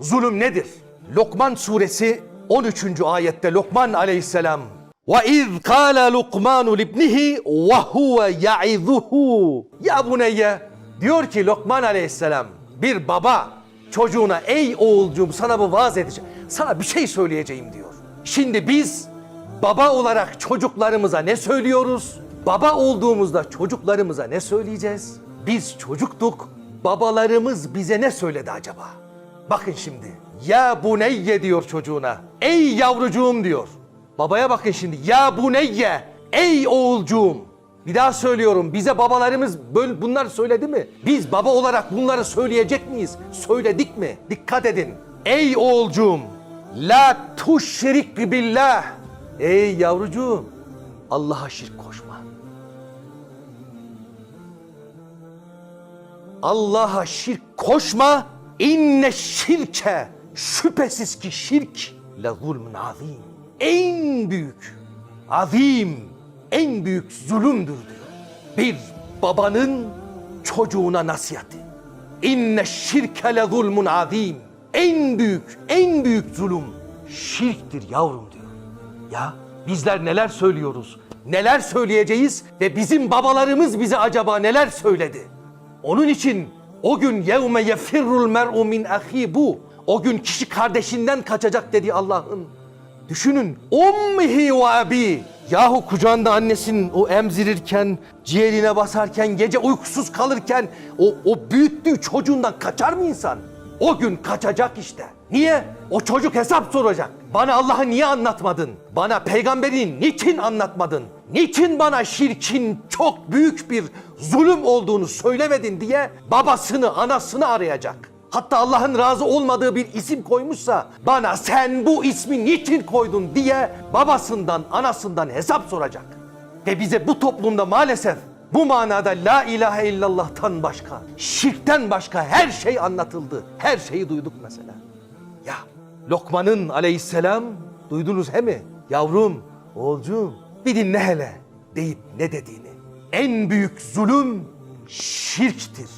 zulüm nedir? Lokman suresi 13. ayette Lokman aleyhisselam وَاِذْ قَالَ لُقْمَانُ لِبْنِهِ وَهُوَ يَعِذُهُ Ya buneyye diyor ki Lokman aleyhisselam bir baba çocuğuna ey oğulcuğum sana bu vaaz edeceğim. Sana bir şey söyleyeceğim diyor. Şimdi biz baba olarak çocuklarımıza ne söylüyoruz? Baba olduğumuzda çocuklarımıza ne söyleyeceğiz? Biz çocuktuk. Babalarımız bize ne söyledi acaba? Bakın şimdi. Ya buneyye diyor çocuğuna. Ey yavrucuğum diyor. Babaya bakın şimdi. Ya buneyye. Ey oğulcuğum. Bir daha söylüyorum. Bize babalarımız böyle bunlar söyledi mi? Biz baba olarak bunları söyleyecek miyiz? Söyledik mi? Dikkat edin. Ey oğulcuğum. La tuşrik billah. Ey yavrucuğum. Allah'a şirk koşma. Allah'a şirk koşma. İnne şirke şüphesiz ki şirk le zulmün azim. En büyük, azim, en büyük zulümdür diyor. Bir babanın çocuğuna nasihati. İnne şirke le zulmün azim. En büyük, en büyük zulüm şirktir yavrum diyor. Ya bizler neler söylüyoruz, neler söyleyeceğiz ve bizim babalarımız bize acaba neler söyledi? Onun için o gün yevme yefirrul mer'u min ahi bu. O gün kişi kardeşinden kaçacak dedi Allah'ın. Düşünün ummihi ve abi. Yahu kucağında annesinin o emzirirken, ciğerine basarken, gece uykusuz kalırken o, o büyüttüğü çocuğundan kaçar mı insan? O gün kaçacak işte. Niye? O çocuk hesap soracak. Bana Allah'ı niye anlatmadın? Bana peygamberini niçin anlatmadın? Niçin bana şirkin çok büyük bir zulüm olduğunu söylemedin diye babasını, anasını arayacak. Hatta Allah'ın razı olmadığı bir isim koymuşsa bana sen bu ismi niçin koydun diye babasından, anasından hesap soracak. Ve bize bu toplumda maalesef bu manada la ilahe illallah'tan başka, şirkten başka her şey anlatıldı. Her şeyi duyduk mesela. Ya Lokman'ın aleyhisselam duydunuz he mi? Yavrum, oğulcuğum bir dinle hele deyip ne dediğini. En büyük zulüm şirktir.